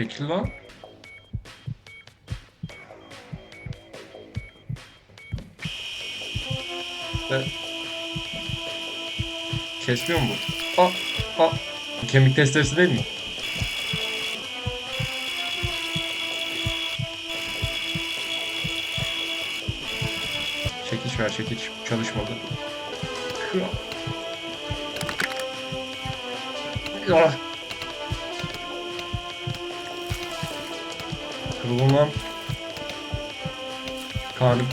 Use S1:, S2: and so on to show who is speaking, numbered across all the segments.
S1: Peki lan. E, Kesmiyor mu bu? Aa, aa. Bu Kemik testeresi değil mi? Çekiç ver çekiç. Çalışmadı. Ah. Kırılmam. Karnım.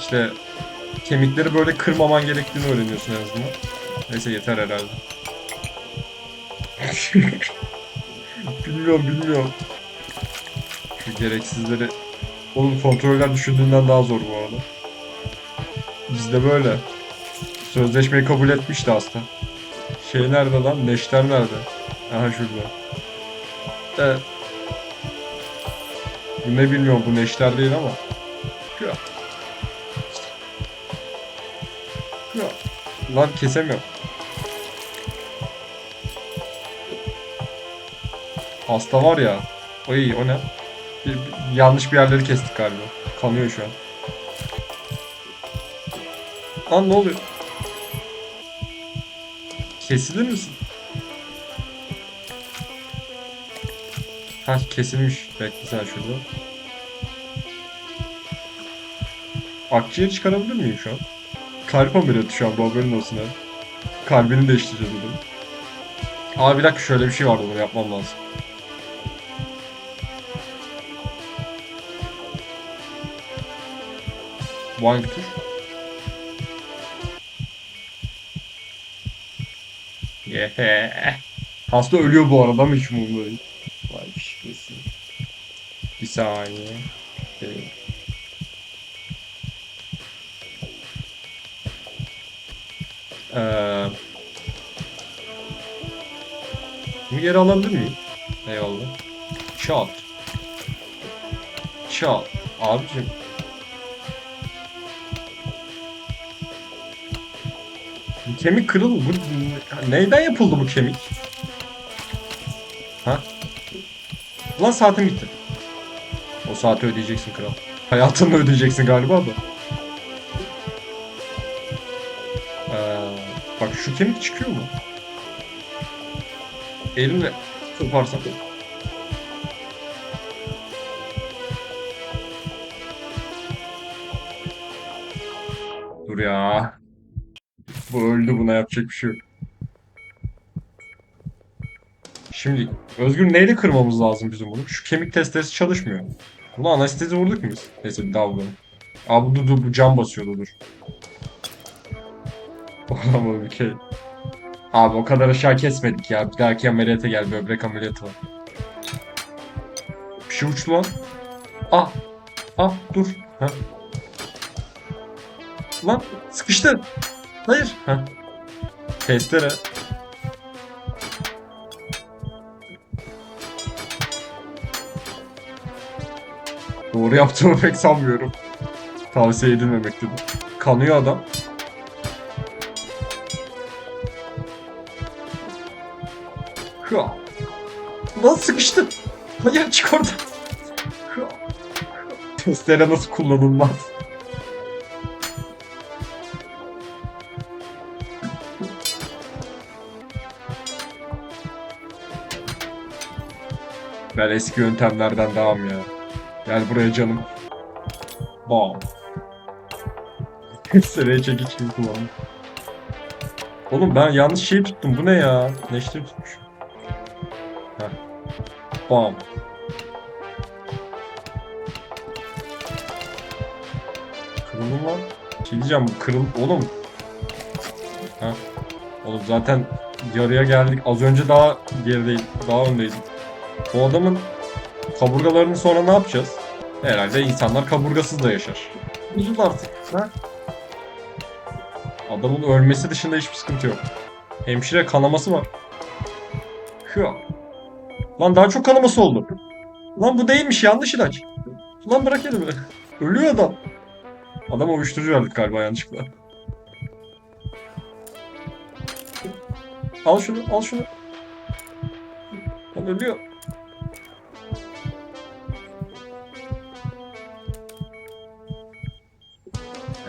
S1: İşte kemikleri böyle kırmaman gerektiğini öğreniyorsun en azından. Neyse yeter herhalde. bilmiyorum bilmiyorum. Şu gereksizleri... Oğlum kontroller düşündüğünden daha zor bu arada. Bizde böyle. Sözleşmeyi kabul etmişti hasta. Şey nerede lan? Neşter nerede? Aha şurada. Evet. Bu ne bilmiyorum bu neşter değil ama. Ya. Ya. Lan kesemiyorum. Hasta var ya. Oy o ne? Bir- bir- yanlış bir yerleri kestik galiba. Kanıyor şu an. Lan ne oluyor? Kesilir misin? Ha kesilmiş. Bekle sen şurada. Akciğer çıkarabilir miyim şu an? Kalp ameliyatı şu an bu haberin olsun ha. Kalbini değiştireceğiz zaman. Aa bir dakika şöyle bir şey vardı bunu yapmam lazım. Bu hangi tuş? Yeah. Hasta ölüyor bu arada ama hiç umurumda değil. Saniye. Ee, Eee... Bu yeri alabilir miyim? Eyvallah. Çat. Çat. Abicim. Bu kemik kırıl. Bu neyden yapıldı bu kemik? Ha? Lan saatim bitti. Saati ödeyeceksin kral. Hayatını ödeyeceksin galiba da. Ee, bak şu kemik çıkıyor mu? Elimle koparsam. Dur ya. Bu öldü buna yapacak bir şey yok. Şimdi Özgür neyle kırmamız lazım bizim bunu? Şu kemik testeresi çalışmıyor. Buna anestezi vurduk mu biz? Neyse bir daha vuralım. Aa bu, dur, dur, bu cam basıyordu dur. Oğlum bir şey. Abi o kadar aşağı kesmedik ya. Bir dahaki ameliyata gel. Böbrek ameliyatı var. Bir şey uçtu lan. Ah. Ah dur. Ha. Lan sıkıştı. Hayır. Ha. Testere. Doğru yaptığımı pek sanmıyorum. Tavsiye edilmemektedir. Kanıyor adam. Hıa. Lan sıkıştı. Hayır çık oradan. Testere nasıl kullanılmaz? Ben eski yöntemlerden devam ya. Gel buraya canım. Bam. Testereye çekiç gibi kullandım. Oğlum ben yanlış şeyi tuttum. Bu ne ya? Neşteri tutmuş. Heh. Bam. Kırıldı mı lan? Şey diyeceğim bu kırıl... Oğlum. Ha. Oğlum zaten yarıya geldik. Az önce daha gerideyiz. Daha öndeyiz. Bu adamın kaburgalarını sonra ne yapacağız? Herhalde insanlar kaburgasız da yaşar. Üzül artık. Ha? Adamın ölmesi dışında hiçbir sıkıntı yok. Hemşire kanaması var. Hıa. Lan daha çok kanaması oldu. Lan bu değilmiş yanlış ilaç. Lan bırak elimi. Ölüyor adam. Adama uyuşturucu verdik galiba yanlışlıkla. Al şunu al şunu. Lan ölüyor.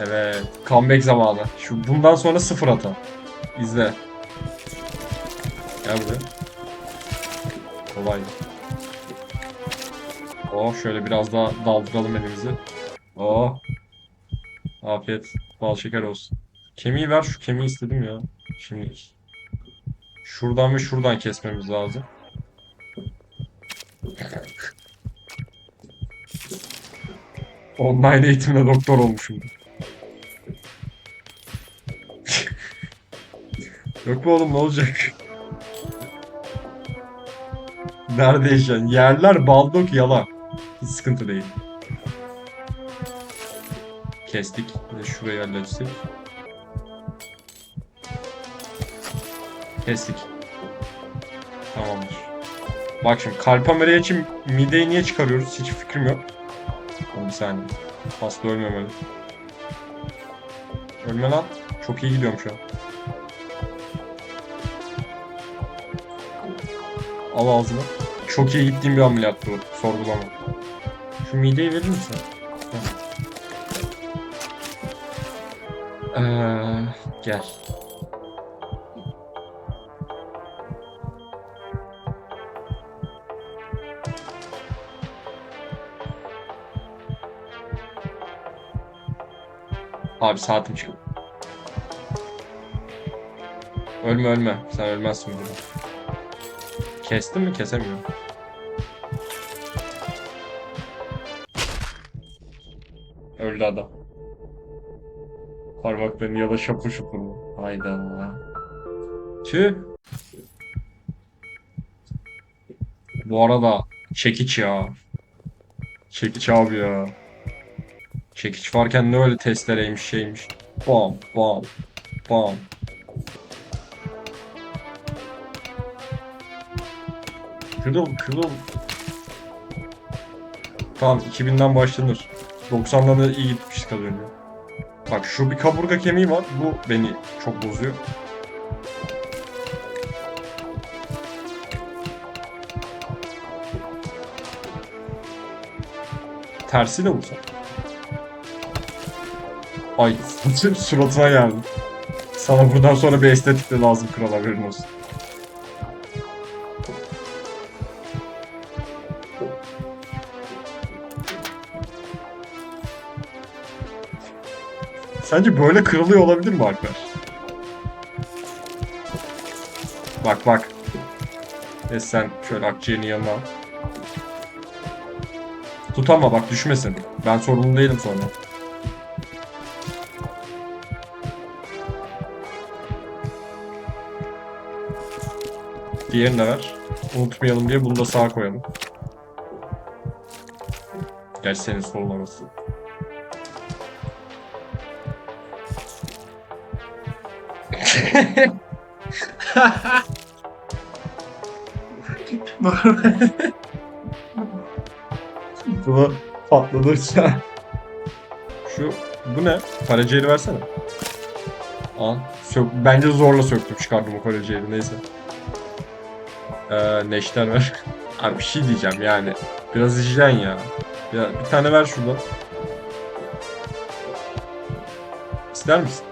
S1: Evet. Comeback zamanı. Şu bundan sonra sıfır hata. İzle. Gel buraya. Kolaydı. Oh şöyle biraz daha daldıralım elimizi. Oh. Afiyet. Bal şeker olsun. Kemiği ver şu kemiği istedim ya. Şimdi. Şuradan ve şuradan kesmemiz lazım. Online eğitimde doktor olmuşum. Yok mu oğlum ne olacak? Nerede yaşayan? Yerler baldok yalan. Hiç sıkıntı değil. Kestik. Bir de şurayı halletsek. Kestik. Tamamdır. Bak şimdi kalp ameliyatı için mideyi niye çıkarıyoruz? Hiç fikrim yok. Bir saniye. Hasta ölmemeli. Ölme lan. Çok iyi gidiyorum şu an. Al ağzına. Çok iyi gittiğim bir ameliyat bu. Sorgulama. Şu mideyi verir misin? Ee, gel. Abi saatim çıktı. Ölme ölme. Sen ölmezsin burada. Kestin mi? Kesemiyorum. Öldü adam. Parmaklarını ya da şapur şupur mu? Hayda. Tüh. Bu arada çekiç ya. Çekiç abi ya. Çekiç varken ne öyle testereymiş şeymiş. Bam bam bam. Kırıl kırıl. Tamam 2000'den başlanır. 90'dan da iyi gitmiştik az önce. Bak şu bir kaburga kemiği var. Bu beni çok bozuyor. Tersiyle vursak. Ay suratına geldi. Sana buradan sonra bir estetik de lazım kral haberin olsun. Sence böyle kırılıyor olabilir mi Alper? Bak bak. E sen şöyle akciğerini yanına al. Tut ama bak düşmesin. Ben sorumlu değilim sonra. Diğerini de ver. Unutmayalım diye bunu da sağa koyalım. Gerçi senin sollaması. Bunu patladırsa. Şu bu ne? Karaciğeri versene. Al. Sök, bence zorla söktüm çıkardım o karaciğeri neyse. Ee, neşter ver. Abi bir şey diyeceğim yani. Biraz hijyen ya. Ya bir tane ver şuradan. İster misin?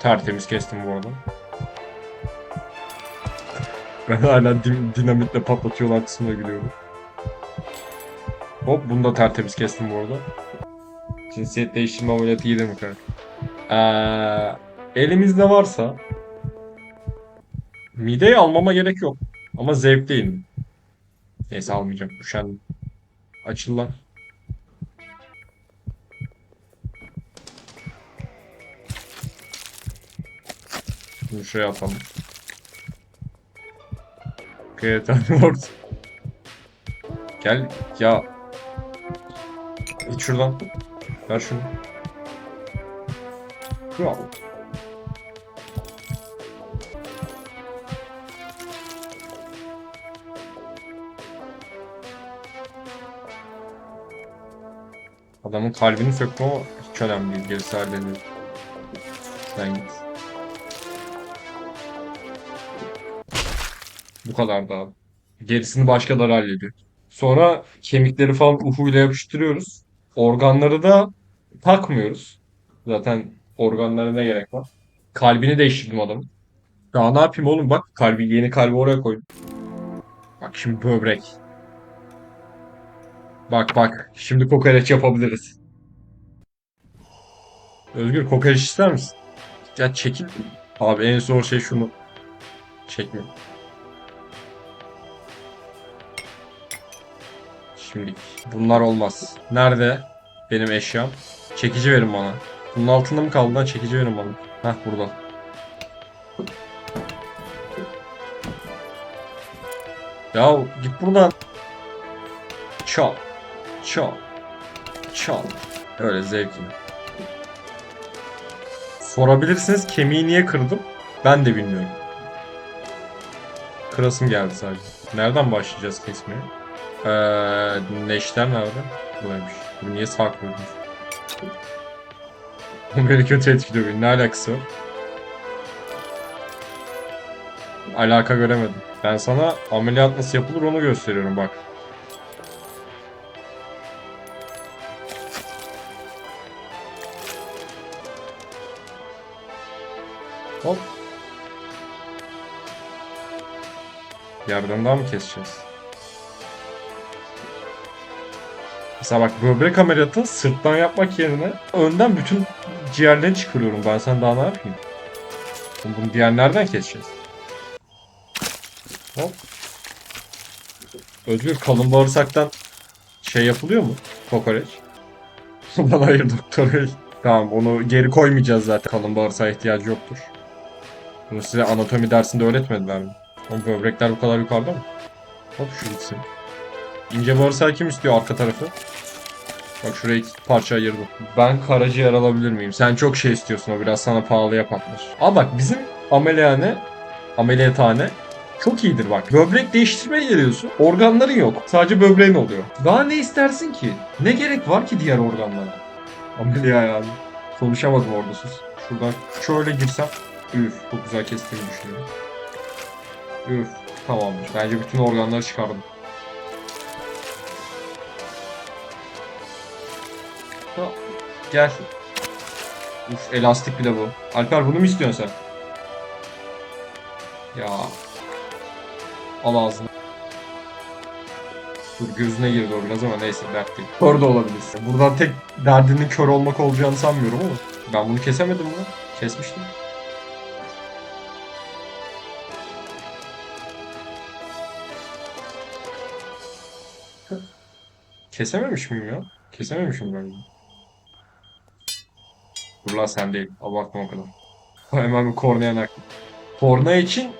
S1: Tertemiz kestim bu arada. Ben hala din dinamitle patlatıyorlar kısmına gülüyorum. Hop bunu da tertemiz kestim bu arada. Cinsiyet değiştirme ameliyatı iyidir mi kanka? Ee, elimizde varsa mideyi almama gerek yok. Ama zevkliyim. Neyse almayacağım. Üşendim. Açıl lan. Bunu şuraya atalım. Kreatin Lord. Gel ya. İç şuradan. Ver şunu. Kral. Adamın kalbini söktüm ama hiç önemli değil. Gerisi halledilir. Sen git. Bu kadar da. Gerisini başkaları hallediyor. Sonra kemikleri falan uhuyla yapıştırıyoruz. Organları da takmıyoruz. Zaten organlara ne gerek var? Kalbini değiştirdim adamın. Daha ne yapayım oğlum bak kalbi yeni kalbi oraya koydum. Bak şimdi böbrek. Bak bak şimdi kokoreç yapabiliriz. Özgür kokoreç ister misin? Ya çekil. Abi en zor şey şunu. Çekme. Şimdi bunlar olmaz. Nerede benim eşyam? Çekici verin bana. Bunun altında mı kaldı lan? Çekici verin bana. Hah burada. Ya git buradan. Çal. Çal. Çal. Öyle zevkli. Sorabilirsiniz kemiği niye kırdım? Ben de bilmiyorum. Kırasım geldi sadece. Nereden başlayacağız kesmeye? Ee, neşter nerede? Buradaymış. Bu niye saklıyordun? Bu beni kötü etkiliyor. Ne alakası var? Alaka göremedim. Ben sana ameliyat nasıl yapılır onu gösteriyorum bak. Hop. Yerden daha mı keseceğiz? Mesela bak böbrek ameliyatı sırttan yapmak yerine önden bütün ciğerleri çıkarıyorum. Ben sen daha ne yapayım? Oğlum Bunu diğer nereden keseceğiz? Hop. Özgür kalın bağırsaktan şey yapılıyor mu? Kokoreç. Bana hayır doktor bey. Tamam onu geri koymayacağız zaten. Kalın bağırsağa ihtiyacı yoktur. Bunu size anatomi dersinde öğretmediler mi? Oğlum böbrekler bu kadar yukarıda mı? Hop şu gitsin. İnce bağırsağı kim istiyor arka tarafı? Bak şuraya iki parça ayırdım. Ben karaciğer alabilir miyim? Sen çok şey istiyorsun o biraz sana pahalıya patlar. Aa bak bizim ameliyane, ameliyathane çok iyidir bak. Böbrek değiştirmeye geliyorsun. Organların yok. Sadece böbreğin oluyor. Daha ne istersin ki? Ne gerek var ki diğer organlara? Ameliyat yani. Konuşamadım orada sus. Şuradan şöyle girsem. Üf çok güzel kestiğimi düşünüyorum. Üf tamamdır. Bence bütün organları çıkardım. Gel. Uf elastik bile bu. Alper bunu mu istiyorsun sen? Ya. Al ağzını. Dur gözüne girdi o biraz ama neyse dert değil. Kör de olabilirsin. Buradan tek derdinin kör olmak olacağını sanmıyorum ama. Ben bunu kesemedim mi? Kesmiştim. Kesememiş miyim ya? Kesememişim ben. Dur sen değil. Abartma o kadar. Hemen bir kornea nakli. Kornea için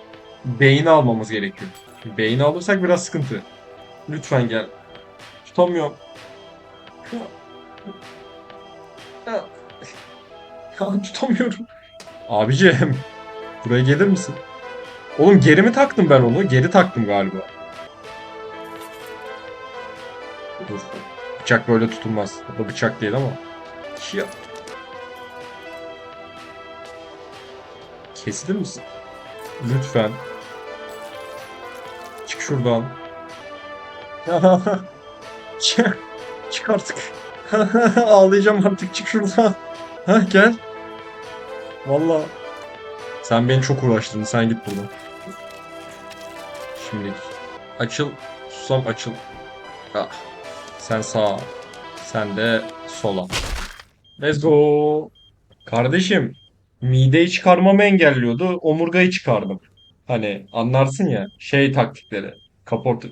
S1: beyni almamız gerekiyor. Beyni alırsak biraz sıkıntı. Lütfen gel. Tutamıyorum. Ya, ya tutamıyorum. Abicim. Buraya gelir misin? Oğlum geri mi taktım ben onu? Geri taktım galiba. Dur. Bıçak böyle tutulmaz. Da bıçak değil ama. Ya. Kesilir misin? Lütfen. Çık şuradan. Çık. Çık artık. Ağlayacağım artık. Çık şuradan. Ha gel. Valla. Sen beni çok uğraştırdın. Sen git buradan. Şimdi açıl. Susam açıl. Ah. Sen sağa. Sen de sola. Let's go. Kardeşim mideyi çıkarmamı engelliyordu. Omurgayı çıkardım. Hani anlarsın ya şey taktikleri. Kaport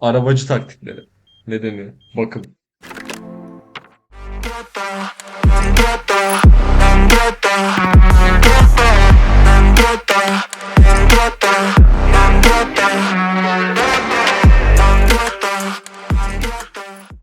S1: arabacı taktikleri. Ne deniyor? Bakım.